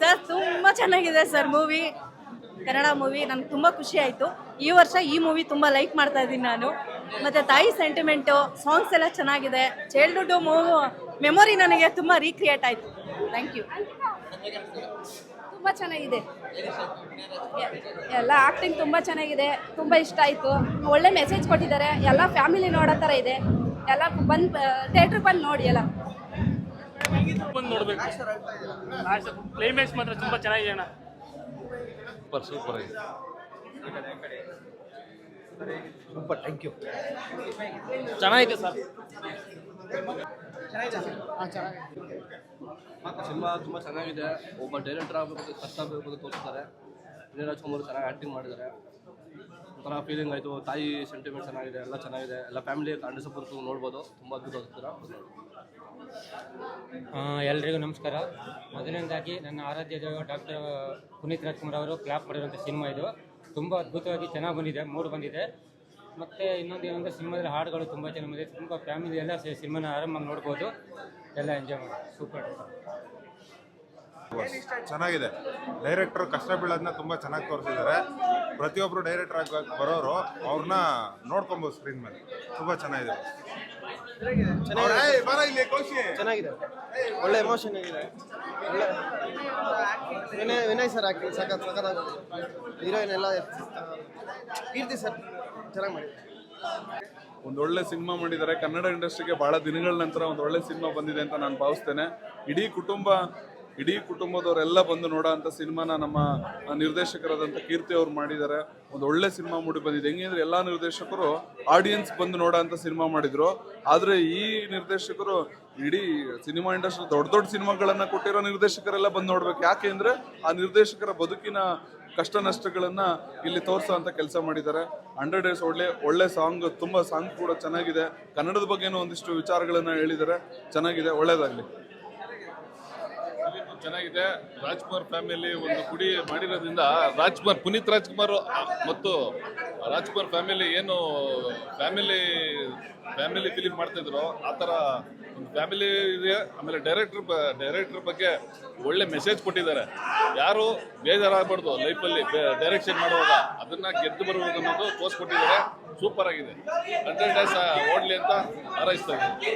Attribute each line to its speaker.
Speaker 1: Sir, ತುಂಬ ಚೆನ್ನಾಗಿದೆ sir movie Kannada movie ನನಗೆ ತುಂಬ ಖುಷಿ ಆಯಿತು. ಈ ವರ್ಷ ಈ ಮೂವಿ ತುಂಬ ಲೈಕ್ ಮಾಡ್ತಾ ಇದ್ದೀನಿ ನಾನು. ಮತ್ತು ತಾಯಿ ಸೆಂಟಿಮೆಂಟು ಸಾಂಗ್ಸ್ ಎಲ್ಲ ಚೆನ್ನಾಗಿದೆ. ಚೈಲ್ಡ್ಹುಡ್ಡು ಮೂವು ಮೆಮೊರಿ ನನಗೆ ತುಂಬ ರೀಕ್ರಿಯೇಟ್ ಆಯಿತು. ಥ್ಯಾಂಕ್ ಯು
Speaker 2: ತುಂಬ ಚೆನ್ನಾಗಿದೆ. ಎಲ್ಲ ಆ್ಯಕ್ಟಿಂಗ್ ತುಂಬ ಚೆನ್ನಾಗಿದೆ. ತುಂಬ ಇಷ್ಟ ಆಯಿತು. ಒಳ್ಳೆ ಮೆಸೇಜ್ ಕೊಟ್ಟಿದ್ದಾರೆ. ಎಲ್ಲ ಫ್ಯಾಮಿಲಿ ನೋಡೋ ಥರ ಇದೆ. ಎಲ್ಲ ಬಂದು ಥಿಯೇಟ್ರಿಗೆ ಬಂದು ನೋಡಿ ಎಲ್ಲ.
Speaker 3: ಬಂದು ನೋಡ್ಬೇಕು. ಕ್ಲೈಮ್ಯಾಕ್ಸ್ ಮಾತ್ರ ತುಂಬಾ ಚೆನ್ನಾಗಿದೆ ಅಣ್ಣ.
Speaker 4: ಸೂಪರ್ ಸೂಪರ್ ಆಗಿದೆ.
Speaker 5: ಸೂಪರ್ ಥ್ಯಾಂಕ್ ಯು
Speaker 3: ಚೆನ್ನಾಗಿದೆ ಸರ್.
Speaker 4: ಸಿನಿಮಾ ತುಂಬ ಚೆನ್ನಾಗಿದೆ. ಒಬ್ಬ ಡೈರೆಕ್ಟರ್ ಆಗಬೇಕು ಕಷ್ಟ ಆಗಬೇಕು ತೋರಿಸ್ತಾರೆ. ವಿಜಯ ರಾಜ್ಕುಮಾರ್ ಚೆನ್ನಾಗಿ ಆ್ಯಕ್ಟಿಂಗ್ ಮಾಡಿದ್ದಾರೆ. ಒಂಥರ ಫೀಲಿಂಗ್ ಆಯಿತು. ತಾಯಿ ಸೆಂಟಿಮೆಂಟ್ ಚೆನ್ನಾಗಿದೆ ಎಲ್ಲ ಚೆನ್ನಾಗಿದೆ. ಎಲ್ಲ ಫ್ಯಾಮಿಲಿ ಕಂಡು ಸಪೋರ್ಟ್ ನೋಡ್ಬೋದು. ತುಂಬ ಅದ್ಭುತವಾಗ್ತೀರ
Speaker 6: ಆ, ಎಲ್ರಿಗೂ ನಮಸ್ಕಾರ. ಮೊದಲನೇದಾಗಿ ನನ್ನ ಆರಾಧ್ಯ ದೈವ ಡಾಕ್ಟರ್ ಪುನೀತ್ ರಾಜ್ಕುಮಾರ್ ಅವರು ಕ್ಲಾಪ್ ಮಾಡಿರುವಂಥ ಸಿನಿಮಾ ಇದು. ತುಂಬ ಅದ್ಭುತವಾಗಿ ಚೆನ್ನಾಗಿ ಬಂದಿದೆ ಮೂಡ್ ಬಂದಿದೆ. ಮತ್ತು ಇನ್ನೊಂದು ಏನಂದರೆ ಸಿನಿಮಾದಲ್ಲಿ ಹಾಡುಗಳು ತುಂಬ ಚೆನ್ನಾಗಿ ಬಂದಿದೆ. ತುಂಬ ಫ್ಯಾಮಿಲಿ ಎಲ್ಲ ಸಿನಿಮಾನ ಆರಾಮಾಗಿ ನೋಡ್ಬೋದು. ಎಲ್ಲ ಎಂಜಾಯ್ ಮಾಡಿ ಸೂಪರ್
Speaker 7: ಚೆನ್ನಾಗಿದೆ. ಡೈರೆಕ್ಟರ್ ಕಷ್ಟ ಬೀಳೋದನ್ನ ತುಂಬ ಚೆನ್ನಾಗಿ ತೋರಿಸಿದ್ದಾರೆ. ಪ್ರತಿಯೊಬ್ಬರು ಡೈರೆಕ್ಟರ್ ಆಗಿ ಬರೋರು ಅವ್ರನ್ನ ನೋಡ್ಕೊಬೋದು ಸ್ಕ್ರೀನ್ ಮೇಲೆ. ತುಂಬ ಚೆನ್ನಾಗಿದೆ. ಏಯ್, ಬರ ಇಲ್ಲಿ, ಕೌಶಿ.
Speaker 5: ಚೆನ್ನಾಗಿದೆ. ಒಳ್ಳೆ ಎಮೋಷನ್ ಆಗಿದೆ. ಒಳ್ಳೆ ವಿನಯ್ ವಿನಯ್ ಸರ್ ಆಕ್ಟಿಂಗ್ ಸಖತ್ ಸಖತ್ ಹೀರೋಯಿನ್ ಎಲ್ಲ ಕೀರ್ತಿ ಸರ್ ಚೆನ್ನಾಗಿ ಮಾಡಿದ್ದಾರೆ.
Speaker 8: ಒಂದೊಳ್ಳೆ ಸಿನಿಮಾ ಮಾಡಿದ್ದಾರೆ. ಕನ್ನಡ ಇಂಡಸ್ಟ್ರಿಗೆ ಬಹಳ ದಿನಗಳ ನಂತರ ಒಂದು ಒಳ್ಳೆ ಸಿನಿಮಾ ಬಂದಿದೆ ಅಂತ ನಾನು ಭಾವಿಸ್ತೇನೆ. ಇಡೀ ಕುಟುಂಬ ಇಡೀ ಕುಟುಂಬದವರೆಲ್ಲ ಬಂದು ನೋಡೋ ಅಂತ ಸಿನಿಮಾನ ನಮ್ಮ ನಿರ್ದೇಶಕರಾದಂಥ ಕೀರ್ತಿ ಅವ್ರು ಮಾಡಿದ್ದಾರೆ. ಒಂದು ಒಳ್ಳೆ ಸಿನಿಮಾ ಮೂಡಿ ಬಂದಿದೆ. ಹೆಂಗೆ ಅಂದರೆ ಎಲ್ಲ ನಿರ್ದೇಶಕರು ಆಡಿಯನ್ಸ್ ಬಂದು ನೋಡೋ ಅಂಥ ಸಿನಿಮಾ ಮಾಡಿದರು. ಆದರೆ ಈ ನಿರ್ದೇಶಕರು ಇಡೀ ಸಿನಿಮಾ ಇಂಡಸ್ಟ್ರಿ ದೊಡ್ಡ ದೊಡ್ಡ ಸಿನಿಮಾಗಳನ್ನು ಕೊಟ್ಟಿರೋ ನಿರ್ದೇಶಕರೆಲ್ಲ ಬಂದು ನೋಡ್ಬೇಕು. ಯಾಕೆ ಅಂದರೆ ಆ ನಿರ್ದೇಶಕರ ಬದುಕಿನ ಕಷ್ಟ ನಷ್ಟಗಳನ್ನು ಇಲ್ಲಿ ತೋರಿಸೋ ಅಂತ ಕೆಲಸ ಮಾಡಿದ್ದಾರೆ. ಹಂಡ್ರೆಡ್ ಡೇಸ್ ಒಳ್ಳೆ ಒಳ್ಳೆ ಸಾಂಗ್, ತುಂಬ ಸಾಂಗ್ ಕೂಡ ಚೆನ್ನಾಗಿದೆ. ಕನ್ನಡದ ಬಗ್ಗೆನೂ ಒಂದಿಷ್ಟು ವಿಚಾರಗಳನ್ನು ಹೇಳಿದ್ದಾರೆ. ಚೆನ್ನಾಗಿದೆ, ಒಳ್ಳೇದಾಗ್ಲಿ.
Speaker 9: ಚೆನ್ನಾಗಿದೆ. ರಾಜ್ಕುಮಾರ್ ಫ್ಯಾಮಿಲಿ ಒಂದು ಗುಡಿ ಮಾಡಿರೋದ್ರಿಂದ ರಾಜ್ಕುಮಾರ್, ಪುನೀತ್ ರಾಜ್ಕುಮಾರ್ ಮತ್ತು ರಾಜ್ಕುಮಾರ್ ಫ್ಯಾಮಿಲಿ ಏನು ಫ್ಯಾಮಿಲಿ ಫ್ಯಾಮಿಲಿ ಫಿಲಿಂ ಮಾಡ್ತಿದ್ರು. ಆ ಥರ ಒಂದು ಫ್ಯಾಮಿಲಿ ಇದೆ. ಆಮೇಲೆ ಡೈರೆಕ್ಟರ್ ಡೈರೆಕ್ಟ್ರ್ ಬಗ್ಗೆ ಒಳ್ಳೆ ಮೆಸೇಜ್ ಕೊಟ್ಟಿದ್ದಾರೆ. ಯಾರು ಬೇಜಾರಾಗಬಾರ್ದು ಲೈಫಲ್ಲಿ ಡೈರೆಕ್ಷನ್ ಮಾಡುವಾಗ. ಅದನ್ನು ಗೆದ್ದು ಬರುವುದು ಅನ್ನೋದು ತೋರಿಸ್ಕೊಟ್ಟಿದ್ದಾರೆ ಸೂಪರ್ ಆಗಿದೆ. ಹಂಡ್ರೆಡ್ ಡೇಸ್ ಓಡಲಿ ಅಂತ ಹಾರೈಸ್ತಾ ಇದ್ದೀನಿ.